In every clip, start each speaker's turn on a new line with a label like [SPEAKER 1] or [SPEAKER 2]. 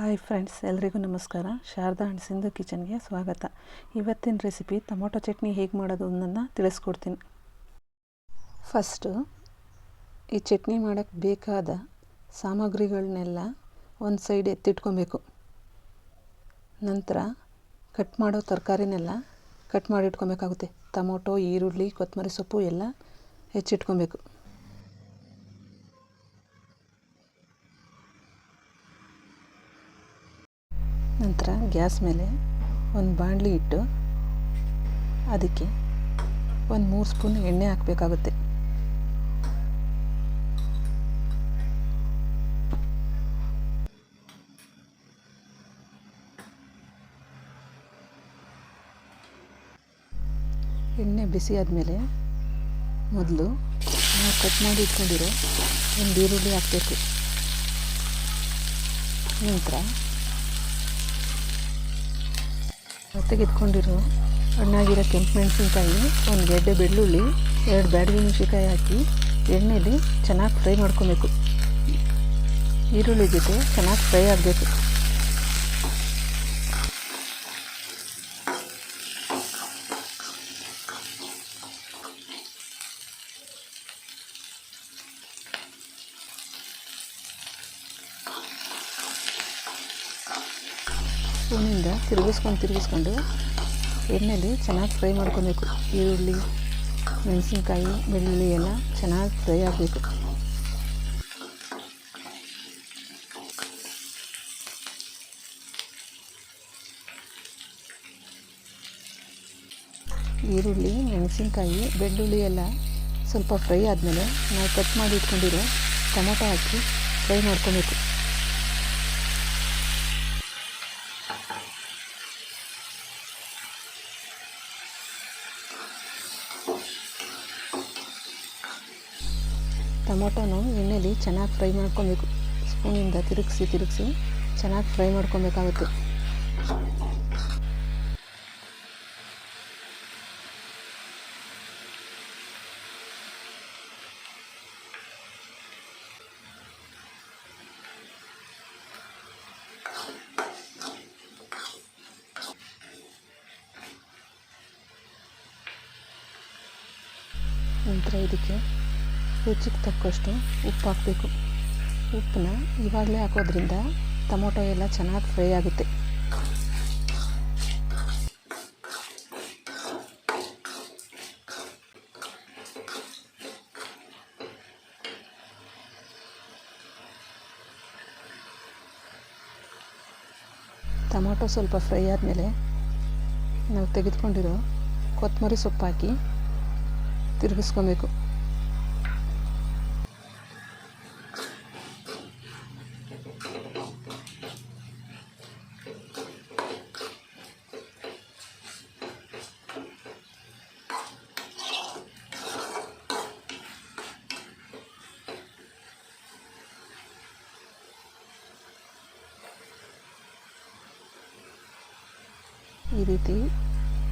[SPEAKER 1] Hi friends ಎಲ್ರಿಗೂ ನಮಸ್ಕಾರ. ಶಾರದಾ ಸಿಂಧು ಕಿಚನ್ಗೆ ಸ್ವಾಗತ. ಇವತ್ತಿನ ರೆಸಿಪಿ ಟೊಮೊಟೊ ಚಟ್ನಿ ಹೇಗೆ ಮಾಡೋದು ಅನ್ನೋದನ್ನ ತಿಳಿಸ್ಕೊಡ್ತೀನಿ. ಫಸ್ಟು ಈ ಚಟ್ನಿ ಮಾಡೋಕ್ಕೆ ಬೇಕಾದ ಸಾಮಗ್ರಿಗಳನ್ನೆಲ್ಲ ಒಂದು ಸೈಡ್ ಎತ್ತಿಟ್ಕೊಬೇಕು. ನಂತರ ಕಟ್ ಮಾಡೋ ತರಕಾರಿನೆಲ್ಲ ಕಟ್ ಮಾಡಿ ಇಟ್ಕೊಬೇಕಾಗುತ್ತೆ. ಟೊಮೊಟೊ, ಈರುಳ್ಳಿ ಕೊತ್ತಂಬರಿ ಸೊಪ್ಪು ಎಲ್ಲ ಹೆಚ್ಚಿಟ್ಕೊಬೇಕು. ನಂತರ ಗ್ಯಾಸ್ ಮೇಲೆ ಒಂದು ಬಾಣಲಿ ಇಟ್ಟು ಅದಕ್ಕೆ ಒಂದು ಮೂರು ಸ್ಪೂನ್ ಎಣ್ಣೆ ಹಾಕಬೇಕಾಗುತ್ತೆ. ಎಣ್ಣೆ ಬಿಸಿ ಆದಮೇಲೆ ಮೊದಲು ನಾವು ಕಟ್ ಮಾಡಿ ಇಟ್ಕೊಂಡಿರೋ ಒಂದು ಈರುಳ್ಳಿ ಹಾಕಬೇಕು. ನಂತರ ತೆಗೆದುಕೊಂಡಿರೋ ಹಣ್ಣಾಗಿರೋ ಕೆಂಪು ಮೆಣಸಿನ್ಕಾಯಿ ಒಂದು ಗೆಡ್ಡೆ ಬೆಳ್ಳುಳ್ಳಿ, ಎರಡು ಬ್ಯಾಡಗಿ ಮೆಣಸಿನ್ಕಾಯಿ ಹಾಕಿ ಎಣ್ಣೆಲಿ ಚೆನ್ನಾಗಿ ಫ್ರೈ ಮಾಡ್ಕೊಬೇಕು. ಈರುಳ್ಳಿ ಜೊತೆ ಚೆನ್ನಾಗಿ ಫ್ರೈ ಆಗಬೇಕು. ಸ್ಪೂನಿಂದ ತಿರುಗಿಸ್ಕೊಂಡು ತಿರುಗಿಸ್ಕೊಂಡು ಎಣ್ಣೆಲಿ ಚೆನ್ನಾಗಿ ಫ್ರೈ ಮಾಡ್ಕೊಬೇಕು. ಈರುಳ್ಳಿ, ಮೆಣಸಿನ್ಕಾಯಿ, ಬೆಳ್ಳುಳ್ಳಿ ಎಲ್ಲ ಚೆನ್ನಾಗಿ ಫ್ರೈ ಆಗಬೇಕು. ಈರುಳ್ಳಿ, ಮೆಣಸಿನ್ಕಾಯಿ, ಬೆಳ್ಳುಳ್ಳಿ ಎಲ್ಲ ಸ್ವಲ್ಪ ಫ್ರೈ ಆದಮೇಲೆ ನಾವು ಕಟ್ ಮಾಡಿ ಇಟ್ಕೊಂಡಿರೋ ಟೊಮೊಟೊ ಹಾಕಿ ಫ್ರೈ ಮಾಡ್ಕೊಬೇಕು. ಟೊಮೊಟೊನು ಎಣ್ಣೆಲಿ ಚೆನ್ನಾಗಿ ಫ್ರೈ ಮಾಡ್ಕೊಬೇಕು. ಸ್ಪೂನಿಂದ ತಿರುಗಿಸಿ ತಿರುಗಿಸಿ ಚೆನ್ನಾಗಿ ಫ್ರೈ ಮಾಡ್ಕೊಬೇಕಾಗುತ್ತೆ. ನಂತರ ಇದಕ್ಕೆ ರುಚಿಗೆ ತಕ್ಕಷ್ಟು ಉಪ್ಪು ಹಾಕಬೇಕು ಉಪ್ಪನ್ನ ಇವಾಗಲೇ ಹಾಕೋದ್ರಿಂದ ಟೊಮೊಟೊ ಎಲ್ಲ ಚೆನ್ನಾಗಿ ಫ್ರೈ ಆಗುತ್ತೆ. ಟೊಮೊಟೊ ಸ್ವಲ್ಪ ಫ್ರೈ ಆದಮೇಲೆ ನಾವು ತೆಗೆದುಕೊಂಡಿರೋ ಕೊತ್ತಂಬರಿ ಸೊಪ್ಪು ಹಾಕಿ ತಿರುಗಿಸ್ಕೊಬೇಕು. ಈ ರೀತಿ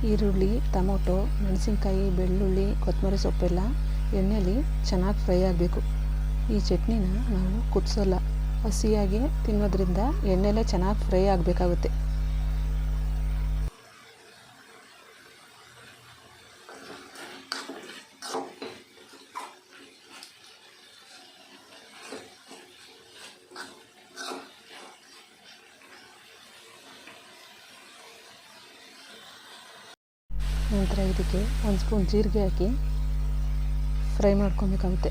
[SPEAKER 1] ಈರುಳ್ಳಿ, ಟೊಮೊಟೊ, ಮೆಣಸಿನ್ಕಾಯಿ, ಬೆಳ್ಳುಳ್ಳಿ, ಕೊತ್ತಂಬರಿ ಸೊಪ್ಪೆಲ್ಲ ಎಣ್ಣೆಯಲ್ಲಿ ಚೆನ್ನಾಗಿ ಫ್ರೈ ಆಗಬೇಕು. ಈ ಚಟ್ನಿನ ನಾವು ಕುದಿಸೋಲ್ಲ. ಹಸಿಯಾಗಿ ತಿನ್ನೋದ್ರಿಂದ ಎಣ್ಣೆಲೇ ಚೆನ್ನಾಗಿ ಫ್ರೈ ಆಗಬೇಕಾಗುತ್ತೆ. ನಂತರ ಇದಕ್ಕೆ ಒಂದು ಸ್ಪೂನ್ ಜೀರಿಗೆ ಹಾಕಿ ಫ್ರೈ ಮಾಡ್ಕೊಬೇಕಾಗುತ್ತೆ.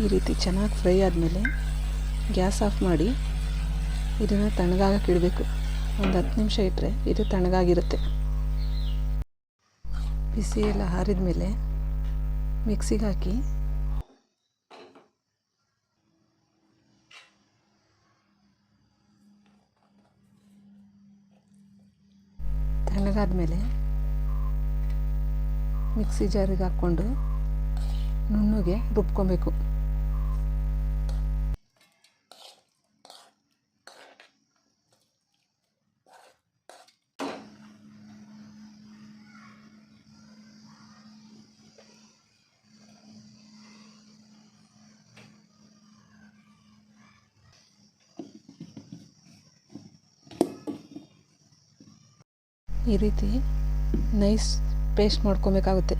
[SPEAKER 1] ಈ ರೀತಿ ಚೆನ್ನಾಗಿ ಫ್ರೈ ಆದಮೇಲೆ ಗ್ಯಾಸ್ ಆಫ್ ಮಾಡಿ ಇದನ್ನು ತಣ್ಣಗಾಗಕ್ಕೆ ಇಡಬೇಕು. ಒಂದು ಹತ್ತು ನಿಮಿಷ ಇಟ್ಟರೆ ಇದು ತಣ್ಣಗಾಗಿರುತ್ತೆ. ಬಿಸಿ ಎಲ್ಲ ಆರಿದ ಮೇಲೆ ಮಿಕ್ಸಿಗೆ ಹಾಕಿ ತಣ್ಣಗಾದ್ಮೇಲೆ ಮಿಕ್ಸಿ ಜಾರಿಗೆ ಹಾಕ್ಕೊಂಡು ನುಣ್ಣಗೆ ರುಬ್ಕೊಬೇಕು. ಈ ರೀತಿ ನೈಸ್ ಪೇಸ್ಟ್ ಮಾಡ್ಕೊಬೇಕಾಗುತ್ತೆ.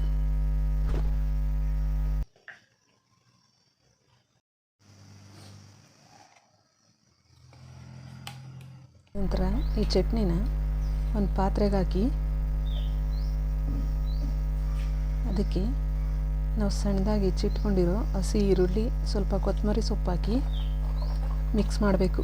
[SPEAKER 1] ನಂತರ ಈ ಚಟ್ನಿನ ಒಂದು ಪಾತ್ರೆಗೆ ಹಾಕಿ. ಅದಕ್ಕೆ ನಾವು ಸಣ್ಣದಾಗಿ ಹೆಚ್ಚಿಟ್ಕೊಂಡಿರೋ ಹಸಿ ಈರುಳ್ಳಿ, ಸ್ವಲ್ಪ ಕೊತ್ತಂಬರಿ ಸೊಪ್ಪು ಹಾಕಿ ಮಿಕ್ಸ್ ಮಾಡಬೇಕು.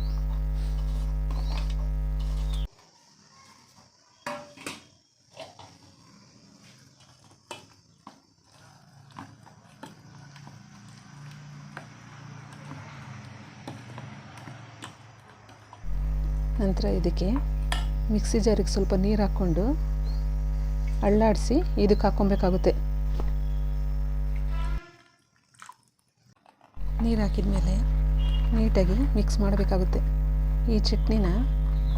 [SPEAKER 1] ನಂತರ ಇದಕ್ಕೆ ಮಿಕ್ಸಿ ಜಾರಿಗೆ ಸ್ವಲ್ಪ ನೀರು ಹಾಕ್ಕೊಂಡು ಅಳ್ಳಾಡಿಸಿ ಇದಕ್ಕೆ ಹಾಕ್ಕೊಬೇಕಾಗುತ್ತೆ. ನೀರು ಹಾಕಿದ ಮೇಲೆ ನೀಟಾಗಿ ಮಿಕ್ಸ್ ಮಾಡಬೇಕಾಗುತ್ತೆ. ಈ ಚಟ್ನಿನ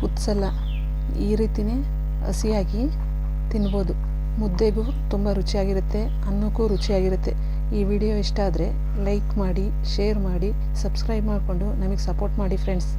[SPEAKER 1] ಕುದಿಸಲ್ಲ, ಈ ರೀತಿಯೇ ಹಸಿಯಾಗಿ ತಿನ್ಬೋದು. ಮುದ್ದೆಗೂ ತುಂಬ ರುಚಿಯಾಗಿರುತ್ತೆ, ಅನ್ನಕ್ಕೂ ರುಚಿಯಾಗಿರುತ್ತೆ. ಈ ವಿಡಿಯೋ ಇಷ್ಟ ಆದರೆ ಲೈಕ್ ಮಾಡಿ, ಶೇರ್ ಮಾಡಿ, ಸಬ್ಸ್ಕ್ರೈಬ್ ಮಾಡಿಕೊಂಡು ನಮಗೆ ಸಪೋರ್ಟ್ ಮಾಡಿ ಫ್ರೆಂಡ್ಸ್